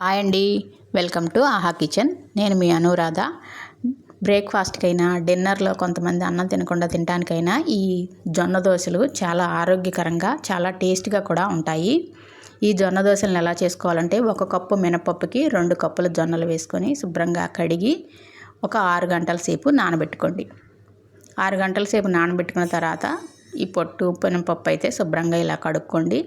Hi అండి. Welcome to Aha kitchen. నేను మీ అనురాధ. బ్రేక్ఫాస్ట్కైనా డిన్నర్లో కొంతమంది అన్నం తినకుండా తినడానికైనా ఈ జొన్న దోశలు చాలా ఆరోగ్యకరంగా చాలా టేస్ట్గా కూడా ఉంటాయి. ఈ జొన్న దోశలను ఎలా చేసుకోవాలంటే ఒక కప్పు మినపప్పుకి రెండు కప్పుల జొన్నలు వేసుకొని శుభ్రంగా కడిగి ఒక ఆరు గంటల సేపు నానబెట్టుకోండి. ఆరు గంటల సేపు నానబెట్టుకున్న తర్వాత ఈ పొట్టు మినపప్పు అయితే శుభ్రంగా ఇలా కడుక్కోండి.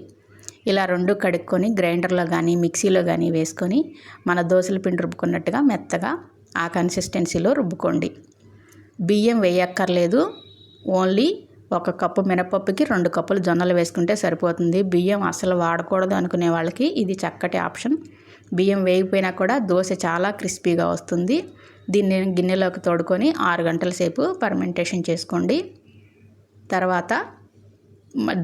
ఇలా రెండు కడుక్కొని గ్రైండర్లో కానీ మిక్సీలో కానీ వేసుకొని మన దోశల పిండి రుబ్బుకున్నట్టుగా మెత్తగా ఆ కన్సిస్టెన్సీలో రుబ్బుకోండి. బియ్యం వేయక్కర్లేదు. ఓన్లీ ఒక కప్పు మినపప్పుకి రెండు కప్పులు జొన్నలు వేసుకుంటే సరిపోతుంది. బియ్యం అసలు వాడకూడదు అనుకునే వాళ్ళకి ఇది చక్కటి ఆప్షన్. బియ్యం వేగిపోయినా కూడా దోశ చాలా క్రిస్పీగా వస్తుంది. దీన్ని గిన్నెలోకి తోడుకొని ఆరు గంటల సేపు పర్మెంటేషన్ చేసుకోండి. తర్వాత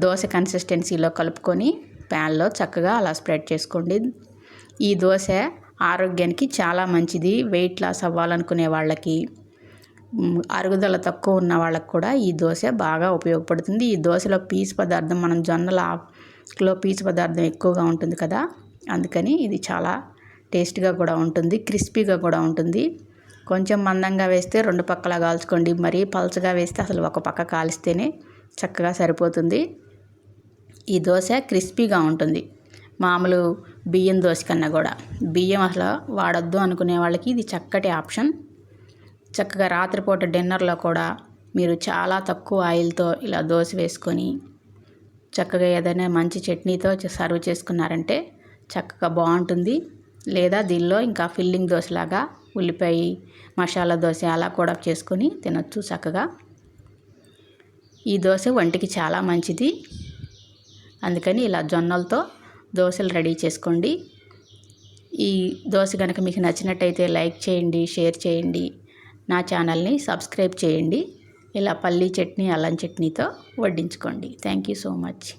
దోశ కన్సిస్టెన్సీలో కలుపుకొని ప్యాన్లో చక్కగా అలా స్ప్రెడ్ చేసుకోండి. ఈ దోశ ఆరోగ్యానికి చాలా మంచిది. వెయిట్ లాస్ అవ్వాలనుకునే వాళ్ళకి అరుగుదల తక్కువ ఉన్న వాళ్ళకి కూడా ఈ దోశ బాగా ఉపయోగపడుతుంది. ఈ దోశలో పీచు పదార్థం మనం జొన్నలలో పీచు పదార్థం ఎక్కువగా ఉంటుంది కదా అందుకని ఇది చాలా టేస్ట్గా కూడా ఉంటుంది క్రిస్పీగా కూడా ఉంటుంది. కొంచెం మందంగా వేస్తే రెండు పక్కల కాల్చుకోండి. మరీ పలచగా వేస్తే అసలు ఒక పక్క కాలిస్తేనే చక్కగా సరిపోతుంది. ఈ దోశ క్రిస్పీగా ఉంటుంది. మామూలు బియ్యం దోశ కన్నా కూడా. బియ్యం అసలు వాడద్దు అనుకునే వాళ్ళకి ఇది చక్కటి ఆప్షన్. చక్కగా రాత్రిపూట డిన్నర్లో కూడా మీరు చాలా తక్కువ ఆయిల్తో ఇలా దోశ వేసుకొని చక్కగా ఏదైనా మంచి చట్నీతో సర్వ్ చేసుకున్నారంటే చక్కగా బాగుంటుంది. లేదా దీనిలో ఇంకా ఫిల్లింగ్ దోశలాగా ఉల్లిపాయ మసాలా దోశ అలా కూడా చేసుకొని తినొచ్చు చక్కగా. ఈ దోశ వంటికి చాలా మంచిది. అందుకని ఇలా జొన్నలతో దోశలు రెడీ చేసుకోండి. ఈ దోశ కనుక మీకు నచ్చినట్టయితే లైక్ చేయండి షేర్ చేయండి. నా ఛానల్ని సబ్స్క్రైబ్ చేయండి. ఇలా పల్లీ చట్నీ అల్లం చట్నీతో వడ్డించుకోండి. Thank you so much.